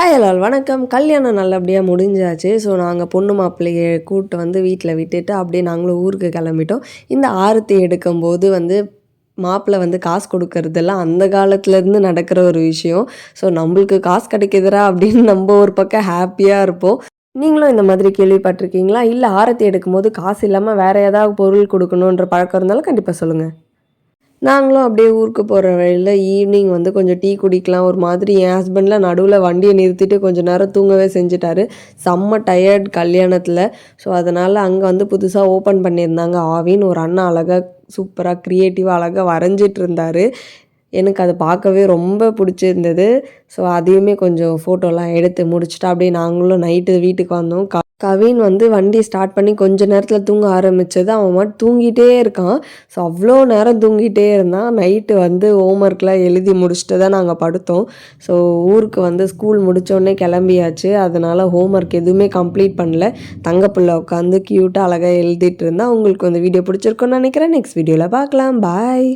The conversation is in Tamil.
ஹாய் எல்லால் வணக்கம். கல்யாணம் நல்லபடியாக முடிஞ்சாச்சு. ஸோ நாங்கள் பொண்ணு மாப்பிள்ளையை கூப்பிட்டு வந்து வீட்டில் விட்டுட்டு அப்படியே நாங்களும் ஊருக்கு கிளம்பிட்டோம். இந்த ஆரத்தி எடுக்கும்போது வந்து மாப்பிள்ளை வந்து காசு கொடுக்கறதெல்லாம் அந்த காலத்துலேருந்து நடக்கிற ஒரு விஷயம். ஸோ நம்மளுக்கு காசு கிடைக்குதுரா அப்படின்னு நம்ம ஒரு பக்கம் ஹாப்பியாக இருப்போம். நீங்களும் இந்த மாதிரி கேள்விப்பட்டிருக்கீங்களா? இல்லை ஆரத்தி எடுக்கும்போது காசு இல்லாமல் வேறு ஏதாவது பொருள் கொடுக்கணுன்ற பழக்கம் இருந்தாலும் கண்டிப்பாக சொல்லுங்கள் நாங்களும் அப்படியே ஊருக்கு போகிற வழியில் ஈவினிங் வந்து கொஞ்சம் டீ குடிக்கலாம். ஒரு மாதிரி என் ஹஸ்பண்ட்லாம் நடுவில் வண்டியை நிறுத்திட்டு கொஞ்சம் நேரம் தூங்கவே செஞ்சுட்டாரு. செம்ம டயர்ட் கல்யாணத்தில். ஸோ அதனால் அங்கே வந்து புதுசாக ஓப்பன் பண்ணியிருந்தாங்க. ஆவின்னு ஒரு அண்ணா அழகாக சூப்பராக க்ரியேட்டிவாக அழகாக வரைஞ்சிட்டு இருந்தார். எனக்கு அதை பார்க்கவே ரொம்ப பிடிச்சிருந்தது. ஸோ அதையுமே கொஞ்சம் ஃபோட்டோலாம் எடுத்து முடிச்சுட்டு அப்படியே நாங்களும் நைட்டு வீட்டுக்கு வந்தோம். க கவின் வந்து வண்டி ஸ்டார்ட் பண்ணி கொஞ்ச நேரத்தில் தூங்க ஆரம்பித்தது அவன் மட்டும் தூங்கிட்டே இருக்கான். ஸோ அவ்வளோ நேரம் தூங்கிட்டே இருந்தான். நைட்டு வந்து ஹோம்ஒர்க்லாம் எழுதி முடிச்சுட்டு தான் நாங்கள் படுத்தோம். ஸோ ஊருக்கு வந்து ஸ்கூல் முடித்தோடனே கிளம்பியாச்சு. அதனால் ஹோம்ஒர்க் எதுவுமே கம்ப்ளீட் பண்ணல. தங்கப்பிள்ளை உட்காந்து க்யூட்டாக அழகாக எழுதிட்டு இருந்தால் உங்களுக்கு வந்து வீடியோ பிடிச்சிருக்கோன்னு நினைக்கிறேன். நெக்ஸ்ட் வீடியோவில் பார்க்கலாம். பாய்